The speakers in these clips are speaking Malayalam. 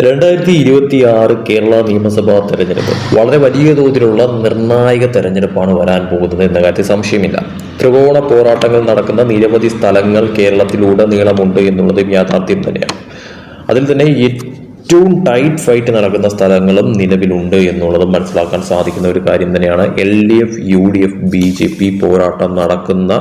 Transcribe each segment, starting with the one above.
രണ്ടായിരത്തി ഇരുപത്തി ആറ് കേരള നിയമസഭാ തെരഞ്ഞെടുപ്പ്. വളരെ വലിയ തോതിലുള്ള നിർണായക തെരഞ്ഞെടുപ്പാണ് വരാൻ പോകുന്നത് എന്ന കാര്യത്തിൽ സംശയമില്ല. ത്രികോണ പോരാട്ടങ്ങൾ നടക്കുന്ന നിരവധി സ്ഥലങ്ങൾ കേരളത്തിലുടനീളമുണ്ട് എന്നുള്ളതും യാഥാർത്ഥ്യം തന്നെയാണ്. അതിൽ തന്നെ ഏറ്റവും ടൈറ്റ് ഫൈറ്റ് നടക്കുന്ന സ്ഥലങ്ങളും നിലവിലുണ്ട് എന്നുള്ളതും മനസ്സിലാക്കാൻ സാധിക്കുന്ന ഒരു കാര്യം തന്നെയാണ് L D F U D F B J P പോരാട്ടം നടക്കുന്ന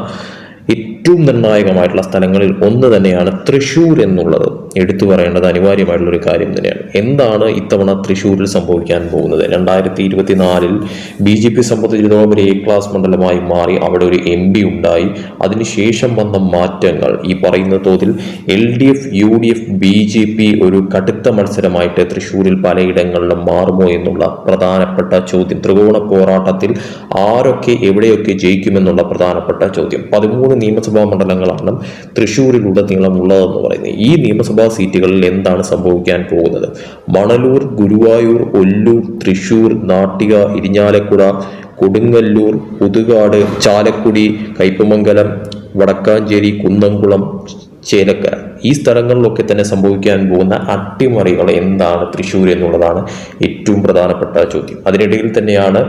ഏറ്റവും നിർണായകമായിട്ടുള്ള സ്ഥലങ്ങളിൽ ഒന്ന് തന്നെയാണ് തൃശ്ശൂർ എന്നുള്ളത്. എടുത്തു പറയേണ്ടത് അനിവാര്യമായിട്ടുള്ള ഒരു കാര്യം തന്നെയാണ്. എന്താണ് ഇത്തവണ തൃശ്ശൂരിൽ സംഭവിക്കാൻ പോകുന്നത്? രണ്ടായിരത്തി ഇരുപത്തിനാലിൽ ബി ജെ പി സംബന്ധിച്ചിടത്തോളം ഒരു എ ക്ലാസ് മണ്ഡലമായി മാറി അവിടെ ഒരു എം പി ഉണ്ടായി. അതിനുശേഷം വന്ന മാറ്റങ്ങൾ. ഈ പറയുന്ന തോതിൽ L D F U D F B J P ഒരു കടുത്ത മത്സരമായിട്ട് തൃശ്ശൂരിൽ പലയിടങ്ങളിലും മാറുമോ എന്നുള്ള പ്രധാനപ്പെട്ട ചോദ്യം. ത്രികോണ പോരാട്ടത്തിൽ ആരൊക്കെ എവിടെയൊക്കെ ജയിക്കുമെന്നുള്ള പ്രധാനപ്പെട്ട ചോദ്യം. പതിമൂന്ന് നിയമസഭാ മണ്ഡലങ്ങളാണ് തൃശ്ശൂരിലുടനീളം ഉള്ളതെന്ന് പറയുന്നത്. ഈ നിയമസഭാ സീറ്റുകളിൽ എന്താണ് സംഭവിക്കാൻ പോകുന്നത്? മണലൂർ ഗുരുവായൂർ ഒല്ലൂർ തൃശ്ശൂർ നാട്ടിക ഇരിഞ്ഞാലക്കുട കൊടുങ്ങല്ലൂർ പുതുകാട് ചാലക്കുടി കയ്പമംഗലം വടക്കാഞ്ചേരി കുന്നംകുളം ചേലക്കര. ഈ സ്ഥലങ്ങളിലൊക്കെ തന്നെ സംഭവിക്കാൻ പോകുന്ന അട്ടിമറികൾ എന്താണ് തൃശ്ശൂർ എന്നുള്ളതാണ് ഏറ്റവും പ്രധാനപ്പെട്ട ചോദ്യം. അതിനിടയിൽ തന്നെയാണ്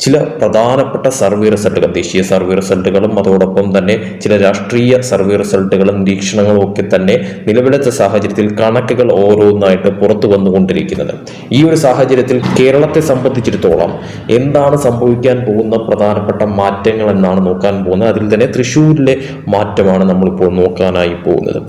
ചില പ്രധാനപ്പെട്ട സർവേ റിസൾട്ടുകൾ ദേശീയ സർവേ റിസൾട്ടുകളും അതോടൊപ്പം തന്നെ ചില രാഷ്ട്രീയ സർവേ റിസൾട്ടുകളും നിരീക്ഷണങ്ങളും ഒക്കെ തന്നെ നിലവിലത്തെ സാഹചര്യത്തിൽ കണക്കുകൾ ഓരോന്നായിട്ട് പുറത്തു വന്നുകൊണ്ടിരിക്കുന്നത്. ഈ ഒരു സാഹചര്യത്തിൽ കേരളത്തെ സംബന്ധിച്ചിടത്തോളം എന്താണ് സംഭവിക്കാൻ പോകുന്ന പ്രധാനപ്പെട്ട മാറ്റങ്ങൾ എന്നാണ് നോക്കാൻ പോകുന്നത്. അതിൽ തന്നെ തൃശ്ശൂരിലെ മാറ്റമാണ് നമ്മളിപ്പോൾ നോക്കാനായി പോകുന്നത്.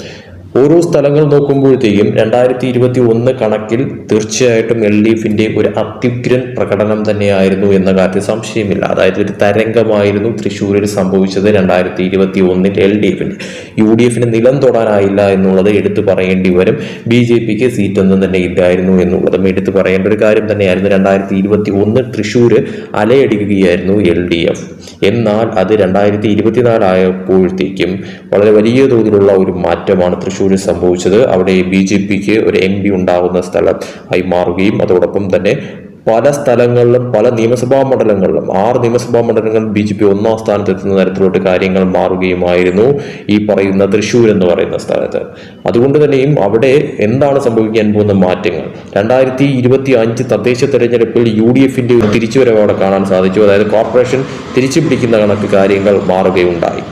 ഓരോ സ്ഥലങ്ങൾ നോക്കുമ്പോഴത്തേക്കും രണ്ടായിരത്തി ഇരുപത്തി ഒന്ന് കണക്കിൽ തീർച്ചയായിട്ടും എൽ ഡി എഫിന്റെ ഒരു അത്യുഗ്രൻ പ്രകടനം തന്നെയായിരുന്നു എന്ന കാര്യത്തിൽ സംശയമില്ല. അതായത് ഒരു തരംഗമായിരുന്നു തൃശ്ശൂരിൽ സംഭവിച്ചത് രണ്ടായിരത്തി ഇരുപത്തി ഒന്നിൽ എൽ ഡി എഫിന് യു ഡി എഫിന് നിലം തൊടാനായില്ല എന്നുള്ളത് എടുത്തു പറയേണ്ടി വരും. ബി ജെ പിക്ക് സീറ്റൊന്നും തന്നെ ഇല്ലായിരുന്നു എന്നുള്ളതും എടുത്തു പറയേണ്ട ഒരു കാര്യം തന്നെയായിരുന്നു രണ്ടായിരത്തി ഇരുപത്തി ഒന്ന് തൃശ്ശൂർ അലയടിക്കുകയായിരുന്നു എൽ ഡി എഫ് എന്നാൽ അത് രണ്ടായിരത്തി ഇരുപത്തിനാലായപ്പോഴത്തേക്കും വളരെ വലിയ തോതിലുള്ള ഒരു മാറ്റമാണ് തൃശ്ശൂരിൽ സംഭവിച്ചത്. അവിടെ ബി ജെ പിക്ക് ഒരു എം പി ഉണ്ടാകുന്ന സ്ഥലം ആയി മാറുകയും അതോടൊപ്പം തന്നെ പല സ്ഥലങ്ങളിലും പല നിയമസഭാ മണ്ഡലങ്ങളിലും ആറ് നിയമസഭാ മണ്ഡലങ്ങളിൽ ബി ജെ പി ഒന്നാം സ്ഥാനത്തെത്തുന്ന തരത്തിലോട്ട് കാര്യങ്ങൾ മാറുകയുമായിരുന്നു ഈ പറയുന്ന തൃശ്ശൂർ എന്ന് പറയുന്ന സ്ഥലത്ത്. അതുകൊണ്ട് തന്നെയും അവിടെ എന്താണ് സംഭവിക്കാൻ പോകുന്ന മാറ്റങ്ങൾ? രണ്ടായിരത്തി ഇരുപത്തി അഞ്ച് തദ്ദേശ തെരഞ്ഞെടുപ്പിൽ യു ഡി എഫിന്റെ ഒരു തിരിച്ചുവരവ് അവിടെ കാണാൻ സാധിച്ചു. അതായത് കോർപ്പറേഷൻ തിരിച്ചു പിടിക്കുന്ന കണക്ക് കാര്യങ്ങൾ മാറുകയുണ്ടായി.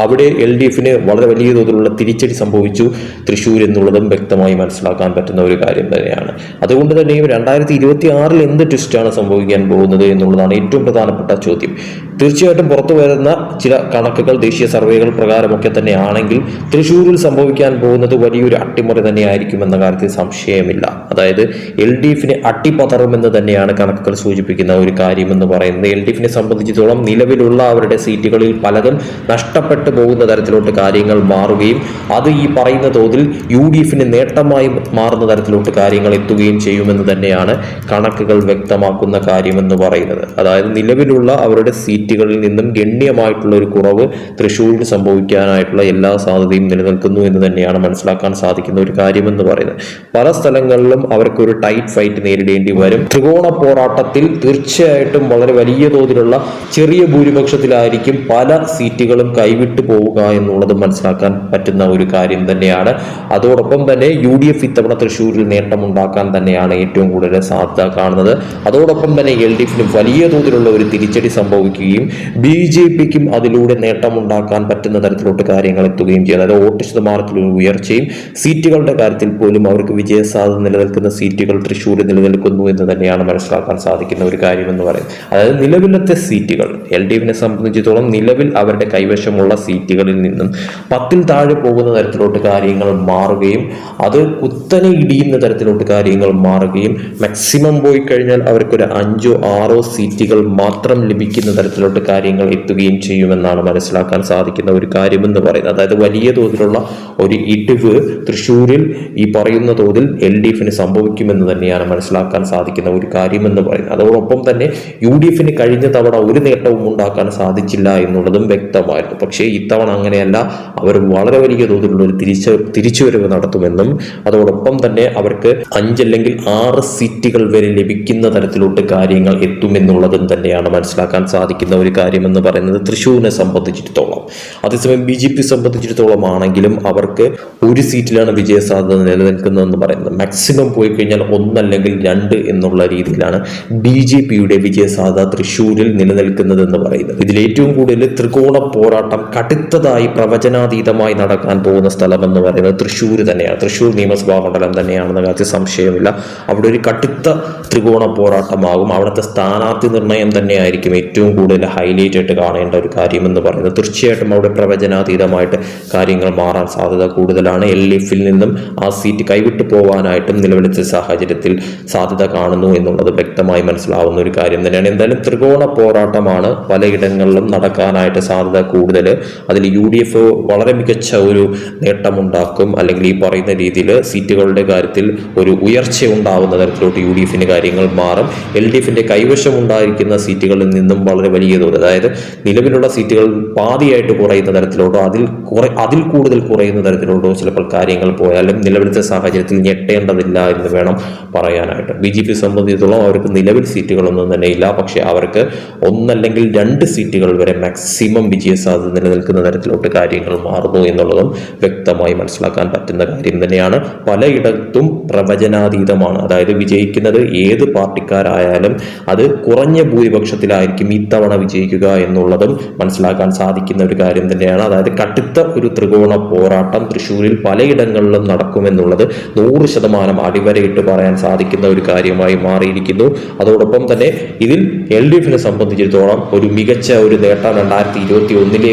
അവിടെ എൽ ഡി എഫിന് വളരെ വലിയ തോതിലുള്ള തിരിച്ചടി സംഭവിച്ചു. തൃശ്ശൂർ എന്നുള്ളതും വ്യക്തമായി മനസ്സിലാക്കാൻ പറ്റുന്ന ഒരു കാര്യം തന്നെയാണ്. അതുകൊണ്ട് തന്നെ രണ്ടായിരത്തി ഇരുപത്തി ആറിൽ എന്ത് ട്വിസ്റ്റാണ് സംഭവിക്കാൻ പോകുന്നത് എന്നുള്ളതാണ് ഏറ്റവും പ്രധാനപ്പെട്ട ചോദ്യം. തീർച്ചയായിട്ടും പുറത്തു വരുന്ന ചില കണക്കുകൾ ദേശീയ സർവേകൾ പ്രകാരമൊക്കെ തന്നെയാണെങ്കിൽ തൃശ്ശൂരിൽ സംഭവിക്കാൻ പോകുന്നത് വലിയൊരു അട്ടിമറി തന്നെയായിരിക്കും എന്ന കാര്യത്തിൽ സംശയമില്ല. അതായത് എൽ ഡി എഫിന് അട്ടിപ്പതറുമെന്ന് തന്നെയാണ് കണക്കുകൾ സൂചിപ്പിക്കുന്ന ഒരു കാര്യമെന്ന് പറയുന്നത്. എൽ ഡി എഫിനെ സംബന്ധിച്ചിടത്തോളം നിലവിലുള്ള അവരുടെ സീറ്റുകളിൽ പലതും നഷ്ടപ്പെട്ടു പോകുന്ന തരത്തിലോട്ട് കാര്യങ്ങൾ മാറുകയും അത് ഈ പറയുന്ന തോതിൽ യു ഡി എഫിന് നേട്ടമായി മാറുന്ന തരത്തിലോട്ട് കാര്യങ്ങൾ എത്തുകയും ചെയ്യുമെന്ന് തന്നെയാണ് കണക്കുകൾ വ്യക്തമാക്കുന്ന കാര്യമെന്ന് പറയുന്നത്. അതായത് നിലവിലുള്ള അവരുടെ സീറ്റുകളിൽ നിന്നും ഗണ്യമായിട്ടുള്ള ഒരു കുറവ് തൃശ്ശൂരിൽ സംഭവിക്കാനായിട്ടുള്ള എല്ലാ സാധ്യതയും നിലനിൽക്കുന്നു എന്ന് തന്നെയാണ് മനസ്സിലാക്കാൻ സാധിക്കുന്ന ഒരു കാര്യമെന്ന് പറയുന്നത്. പല സ്ഥലങ്ങളിലും അവർക്കൊരു ടൈറ്റ് ഫൈറ്റ് നേരിടേണ്ടി വരും. ത്രികോണ പോരാട്ടത്തിൽ തീർച്ചയായിട്ടും വളരെ വലിയ തോതിലുള്ള ചെറിയ ഭൂരിപക്ഷത്തിലായിരിക്കും പല സീറ്റുകളും കൈവിട്ടു പോവുക എന്നുള്ളത് മനസ്സിലാക്കാൻ പറ്റുന്ന ഒരു കാര്യം തന്നെയാണ്. അതോടൊപ്പം തന്നെ യു ഡി എഫ് ഇത്തവണ തൃശ്ശൂരിൽ നേട്ടമുണ്ടാക്കാൻ തന്നെയാണ് ഏറ്റവും കൂടുതൽ സാധ്യത കാണുന്നത്. അതോടൊപ്പം തന്നെ എൽ ഡി എഫിന് വലിയ തോതിലുള്ള ഒരു തിരിച്ചടി സംഭവിക്കുകയും ബി ജെ പിക്കും അതിലൂടെ നേട്ടമുണ്ടാക്കാൻ പറ്റുന്ന തരത്തിലോട്ട് കാര്യങ്ങൾ എത്തുകയും ചെയ്യും അതായത് വോട്ട് ശതമാനത്തിൽ ഉയർച്ചയും സീറ്റുകളുടെ കാര്യത്തിൽ പോലും അവർക്ക് വിജയസാധ്യത നിലനിൽക്കുന്ന സീറ്റുകൾ തൃശ്ശൂരിൽ നിലനിൽക്കുന്നു എന്ന് തന്നെയാണ് മനസ്സിലാക്കാൻ സാധിക്കുന്ന ഒരു കാര്യമെന്ന് പറയുന്നത്. അതായത് നിലവിലത്തെ സീറ്റുകൾ എൽ ഡി എഫിനെ സംബന്ധിച്ചിടത്തോളം നിലവിൽ അവരുടെ കൈവശമുള്ള സീറ്റുകളിൽ നിന്നും പത്തിൽ താഴെ പോകുന്ന തരത്തിലോട്ട് കാര്യങ്ങൾ മാറുകയും അത് കുത്തനെ ഇടിയുന്ന തരത്തിലോട്ട് കാര്യങ്ങൾ മാറുകയും മാക്സിമം പോയി കഴിഞ്ഞാൽ അവർക്കൊരു അഞ്ചോ ആറോ സീറ്റുകൾ മാത്രം ലഭിക്കുന്ന തരത്തിലോട്ട് കാര്യങ്ങൾ എത്തുകയും ചെയ്യുമെന്നാണ് മനസ്സിലാക്കാൻ സാധിക്കുന്ന ഒരു കാര്യമെന്ന് പറയുന്നത്. അതായത് വലിയ തോതിലുള്ള ഒരു ഇടിവ് തൃശ്ശൂരിൽ ഈ പറയുന്ന തോതിൽ എൽ ഡി എഫിന് സംഭവിക്കുമെന്ന് തന്നെയാണ് മനസ്സിലാക്കാൻ സാധിക്കുന്ന ഒരു കാര്യമെന്ന് പറയുന്നത്. അതോടൊപ്പം തന്നെ യു ഡി എഫിന് കഴിഞ്ഞ തവണ ഒരു നേട്ടവും ഉണ്ടാക്കാൻ സാധിച്ചില്ല എന്നുള്ളതും വ്യക്തമായിരുന്നു. പക്ഷേ ഇത്തവണ അങ്ങനെയല്ല. അവർ വളരെ വലിയ തോതിലുള്ള ഒരു തിരിച്ച തിരിച്ചുവരവ് നടത്തുമെന്നും അതോടൊപ്പം തന്നെ അവർക്ക് അഞ്ചല്ലെങ്കിൽ ആറ് സീറ്റുകൾ വരെ ലഭിക്കുന്ന തരത്തിലോട്ട് കാര്യങ്ങൾ എത്തുമെന്നുള്ളതും തന്നെയാണ് മനസ്സിലാക്കാൻ സാധിക്കുന്ന ഒരു കാര്യമെന്ന് പറയുന്നത് തൃശ്ശൂരിനെ സംബന്ധിച്ചിടത്തോളം. അതേസമയം ബി ജെ പി സംബന്ധിച്ചിടത്തോളം ആണെങ്കിലും അവർക്ക് ഒരു സീറ്റിലാണ് വിജയസാധ്യത നിലനിൽക്കുന്നതെന്ന് പറയുന്നത്. മാക്സിമം പോയി കഴിഞ്ഞാൽ ഒന്നല്ലെങ്കിൽ രണ്ട് എന്നുള്ള രീതിയിലാണ് ബി ജെ പിയുടെ വിജയസാധ്യത തൃശ്ശൂരിൽ നിലനിൽക്കുന്നതെന്ന് പറയുന്നത്. ഇതിൽ ഏറ്റവും കൂടുതൽ ത്രികോണ പോരാട്ടം കടുത്തതായി പ്രവചനാതീതമായി നടക്കാൻ പോകുന്ന സ്ഥലം എന്ന് പറയുന്നത് തൃശ്ശൂർ തന്നെയാണ്. തൃശ്ശൂർ നിയമസഭാ മണ്ഡലം തന്നെയാണെന്ന കാര്യത്തിൽ സംശയമില്ല. അവിടെ ഒരു കടുത്ത ത്രികോണ പോരാട്ടമാകും. അവിടുത്തെ സ്ഥാനാർത്ഥി നിർണയം തന്നെയായിരിക്കും ഏറ്റവും കൂടുതൽ ഹൈലൈറ്റ് ആയിട്ട് കാണേണ്ട ഒരു കാര്യം എന്ന് പറയുന്നത്. തീർച്ചയായിട്ടും അവിടെ പ്രവചനാതീതമായിട്ട് കാര്യങ്ങൾ മാറാൻ സാധ്യത കൂടുതലാണ്. എൽ എഫിൽ നിന്നും ആ സീറ്റ് കൈവിട്ടു പോകാനായിട്ടും നിലവിലത്തെ സാഹചര്യത്തിൽ സാധ്യത കാണുന്നു എന്നുള്ളത് വ്യക്തമായി മനസ്സിലാവുന്ന ഒരു കാര്യം തന്നെയാണ്. എന്തായാലും ത്രികോണ പോരാട്ടമാണ് പലയിടങ്ങളിലും നടക്കാനായിട്ട് സാധ്യത കൂടുതൽ അതിൽ യു ഡി എഫ് വളരെ മികച്ച ഒരു നേട്ടമുണ്ടാക്കും. അല്ലെങ്കിൽ ഈ പറയുന്ന രീതിയിൽ സീറ്റുകളുടെ കാര്യത്തിൽ ഒരു ഉയർച്ച ഉണ്ടാവുന്ന തരത്തിലോട്ട് യു ഡി എഫിന്റെ കാര്യങ്ങൾ മാറും. എൽ ഡി എഫിന്റെ കൈവശം ഉണ്ടായിരിക്കുന്ന സീറ്റുകളിൽ നിന്നും വളരെ വലിയ തോത് അതായത് നിലവിലുള്ള സീറ്റുകൾ പാതിയായിട്ട് കുറയുന്ന തരത്തിലോട്ടോ അതിൽ കുറെ അതിൽ കൂടുതൽ കുറയുന്ന തരത്തിലോട്ടോ ചിലപ്പോൾ കാര്യങ്ങൾ പോയാലും നിലവിലത്തെ സാഹചര്യത്തിൽ ഞെട്ടേണ്ടതില്ല എന്ന് വേണം പറയാനായിട്ട്. ബി ജെ പി സംബന്ധിച്ചിടത്തോളം അവർക്ക് നിലവിൽ സീറ്റുകളൊന്നും തന്നെ ഇല്ല. പക്ഷേ അവർക്ക് ഒന്നല്ലെങ്കിൽ രണ്ട് സീറ്റുകൾ വരെ മാക്സിമം വിജയ സാധ്യത നിലനിൽക്കുന്ന തരത്തിലോട്ട് കാര്യങ്ങൾ മാറുന്നു എന്നുള്ളതും വ്യക്തമായി മനസ്സിലാക്കാൻ പറ്റുന്ന കാര്യം തന്നെയാണ്. പലയിടത്തും പ്രവചനാതീതമാണ്. അതായത് വിജയിക്കുന്നത് ഏത് പാർട്ടിക്കാരായാലും അത് കുറഞ്ഞ ഭൂരിപക്ഷത്തിലായിരിക്കും ഇത്തവണ വിജയിക്കുക എന്നുള്ളതും മനസ്സിലാക്കാൻ സാധിക്കുന്ന ഒരു കാര്യം തന്നെയാണ്. അതായത് കടുത്ത ഒരു ത്രികോണ പോരാട്ടം തൃശ്ശൂരിൽ പലയിടങ്ങളിലും നടക്കുമെന്നുള്ളത് നൂറ് ശതമാനം അടിവരയിട്ട് പറയാൻ സാധിക്കുന്ന ഒരു കാര്യമായി മാറിയിരിക്കുന്നു. അതോടൊപ്പം തന്നെ ഇതിൽ എൽ ഡി എഫിനെ സംബന്ധിച്ചിടത്തോളം ഒരു മികച്ച ഒരു നേട്ടം രണ്ടായിരത്തി ഇരുപത്തി ഒന്നിലെ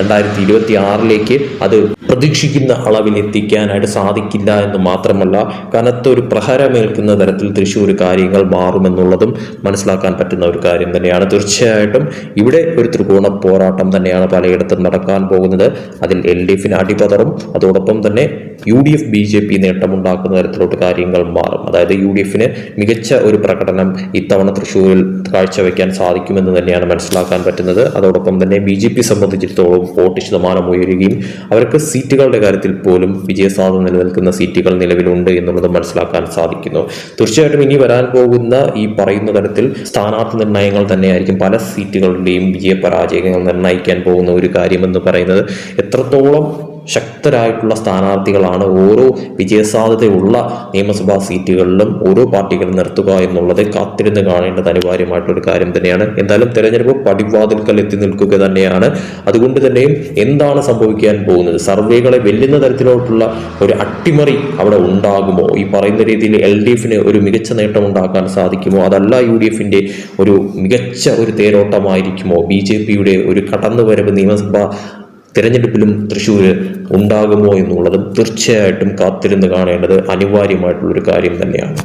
രണ്ടായിരത്തി ഇരുപത്തി ആറിലേക്ക് അത് പ്രതീക്ഷിക്കുന്ന അളവിൽ എത്തിക്കാനായിട്ട് സാധിക്കില്ല എന്ന് മാത്രമല്ല കനത്ത ഒരു പ്രഹരമേൽക്കുന്ന തരത്തിൽ തൃശ്ശൂർ കാര്യങ്ങൾ മാറുമെന്നുള്ളതും മനസ്സിലാക്കാൻ പറ്റുന്ന ഒരു കാര്യം തന്നെയാണ്. തീർച്ചയായിട്ടും ഇവിടെ ഒരു ത്രികോണ പോരാട്ടം തന്നെയാണ് പലയിടത്തും നടക്കാൻ പോകുന്നത്. അതിൽ എൽ ഡി എഫിന് അടിപതറും അതോടൊപ്പം തന്നെ U D F B J P നേട്ടമുണ്ടാക്കുന്ന തരത്തിലോട്ട് കാര്യങ്ങൾ മാറും. അതായത് യു ഡി എഫിന് മികച്ച ഒരു പ്രകടനം ഇത്തവണ തൃശ്ശൂരിൽ കാഴ്ചവെക്കാൻ സാധിക്കുമെന്ന് തന്നെയാണ് മനസ്സിലാക്കാൻ പറ്റുന്നത്. അതോടൊപ്പം തന്നെ ബി ജെ പി സംബന്ധിച്ചിടത്തോളം വോട്ട് ശതമാനം ഉയരുകയും അവർക്ക് സീറ്റുകളുടെ കാര്യത്തിൽ പോലും വിജയസാധ്യത നിലനിൽക്കുന്ന സീറ്റുകൾ നിലവിലുണ്ട് എന്നുള്ളത് മനസ്സിലാക്കാൻ സാധിക്കുന്നു. തീർച്ചയായിട്ടും ഇനി വരാൻ പോകുന്ന ഈ പറയുന്ന തരത്തിൽ സ്ഥാനാർത്ഥി നിർണയങ്ങൾ തന്നെയായിരിക്കും പല സീറ്റുകളുടെയും വിജയപരാജയങ്ങൾ നിർണയിക്കാൻ പോകുന്ന ഒരു കാര്യമെന്ന് പറയുന്നത്. എത്രത്തോളം ശക്തരായിട്ടുള്ള സ്ഥാനാർത്ഥികളാണ് ഓരോ വിജയസാധ്യതയുള്ള നിയമസഭാ സീറ്റുകളിലും ഓരോ പാർട്ടികളും നിർത്തുക എന്നുള്ളത് കാത്തിരുന്ന് കാണേണ്ടത് അനിവാര്യമായിട്ടുള്ള ഒരു കാര്യം തന്നെയാണ്. എന്തായാലും തെരഞ്ഞെടുപ്പ് പടിവാതിൽക്കൽ എത്തി നിൽക്കുക തന്നെയാണ്. അതുകൊണ്ട് തന്നെയും എന്താണ് സംഭവിക്കാൻ പോകുന്നത്? സർവേകളെ വെല്ലുന്ന തരത്തിലോട്ടുള്ള ഒരു അട്ടിമറി അവിടെ ഉണ്ടാകുമോ? ഈ പറയുന്ന രീതിയിൽ എൽ ഡി എഫിന് ഒരു മികച്ച നേട്ടം ഉണ്ടാക്കാൻ സാധിക്കുമോ? അതല്ല യു ഡി എഫിന്റെ ഒരു മികച്ച ഒരു തേരോട്ടമായിരിക്കുമോ? ബി ജെ പിയുടെ ഒരു കടന്നുവരവ് നിയമസഭാ തിരഞ്ഞെടുപ്പിലും തൃശ്ശൂർ ഉണ്ടാകുമോ എന്നുള്ളതും തീർച്ചയായിട്ടും കാത്തിരുന്ന് കാണേണ്ടത് അനിവാര്യമായിട്ടുള്ളൊരു കാര്യം തന്നെയാണ്.